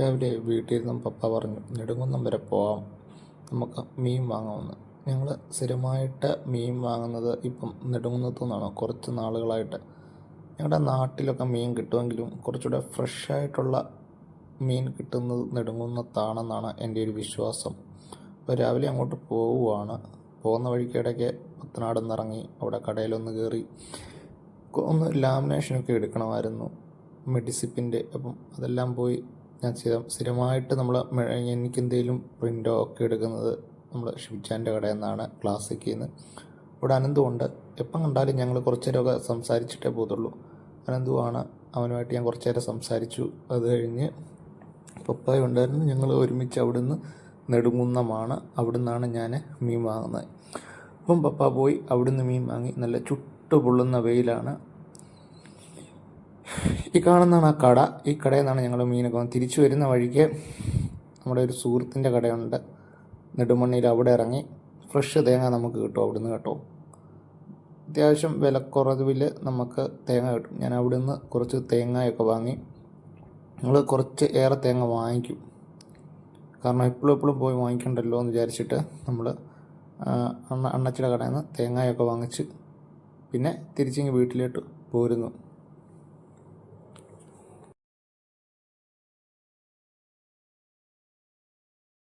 രാവിലെ വീട്ടിൽ നിന്നും പപ്പ പറഞ്ഞു നെടുങ്കുന്നം വരെ പോവാം. നമുക്ക് മീൻ വാങ്ങാമെന്ന്. ഞങ്ങൾ സ്ഥിരമായിട്ട് മീൻ വാങ്ങുന്നത് ഇപ്പം നെടുങ്കുന്നത്തു നിന്നാണ് കുറച്ച് നാളുകളായിട്ട്. ഞങ്ങളുടെ നാട്ടിലൊക്കെ മീൻ കിട്ടുമെങ്കിലും കുറച്ചുകൂടെ ഫ്രഷായിട്ടുള്ള മീൻ കിട്ടുന്നത് നെടുങ്കുന്നത്താണെന്നാണ് എന്റെ ഒരു വിശ്വാസം. അപ്പോൾ രാവിലെ അങ്ങോട്ട് പോവുകയാണ്. പോകുന്ന വഴിക്കിടയ്ക്ക് പത്തനാട് ഇറങ്ങി അവിടെ കടയിലൊന്ന് കയറി ഒന്ന് ലാമിനേഷനൊക്കെ എടുക്കണമായിരുന്നു. മെഡിസിപ്പിന്റെ അപ്പം അതെല്ലാം പോയി ഞാൻ സ്ഥിരം സ്ഥിരമായിട്ട് നമ്മൾ എനിക്കെന്തെങ്കിലും പ്രിന്റോ ഒക്കെ എടുക്കുന്നത് നമ്മൾ ഷിബിച്ചാന്റെ കടയിൽ നിന്നാണ് ക്ലാസ്സിക്കിൽ നിന്ന് ഇവിടെ അനന്തുണ്ട്. എപ്പം കണ്ടാലും ഞങ്ങൾ കുറച്ച് നേരമൊക്കെ സംസാരിച്ചിട്ടേ പോകത്തുള്ളൂ. അനന്തുവാണ് അവനുമായിട്ട് ഞാൻ കുറച്ച് നേരം സംസാരിച്ചു. അത് കഴിഞ്ഞ് പപ്പായ ഉണ്ടായിരുന്നു. ഞങ്ങൾ ഒരുമിച്ച് അവിടുന്ന് നെടുങ്കുന്നമാണ്. അവിടുന്നാണ് ഞാൻ മീൻ വാങ്ങുന്നത്. അപ്പം പപ്പ പോയി അവിടുന്ന് മീൻ വാങ്ങി. നല്ല ചുട്ടുപൊള്ളുന്ന വെയിലാണ്. ഈ കാണുന്നതാണ് ആ കട. ഈ കടയിൽ നിന്നാണ് ഞങ്ങൾ മീനൊക്കെ വന്ന് തിരിച്ചു വരുന്ന വഴിക്ക് നമ്മുടെ ഒരു സുഹൃത്തിന്റെ കടയുണ്ട്. നെടുമണ്ണിയിൽ അവിടെ ഇറങ്ങി ഫ്രഷ് തേങ്ങ നമുക്ക് കിട്ടും അവിടുന്ന് കേട്ടോ. അത്യാവശ്യം വിലക്കുറവിൽ നമുക്ക് തേങ്ങ കിട്ടും. ഞാൻ അവിടുന്ന് കുറച്ച് തേങ്ങയൊക്കെ വാങ്ങി. ഞങ്ങൾ കുറച്ച് ഏറെ തേങ്ങ വാങ്ങിക്കും. കാരണം എപ്പോഴും എപ്പോഴും പോയി വാങ്ങിക്കണ്ടല്ലോ എന്ന് വിചാരിച്ചിട്ട് നമ്മൾ അണ്ണ അണ്ണച്ചിയുടെ കടയിൽ നിന്ന് തേങ്ങയൊക്കെ വാങ്ങിച്ച് പിന്നെ തിരിച്ചിങ്ങ് വീട്ടിലോട്ട് പോരുന്നു.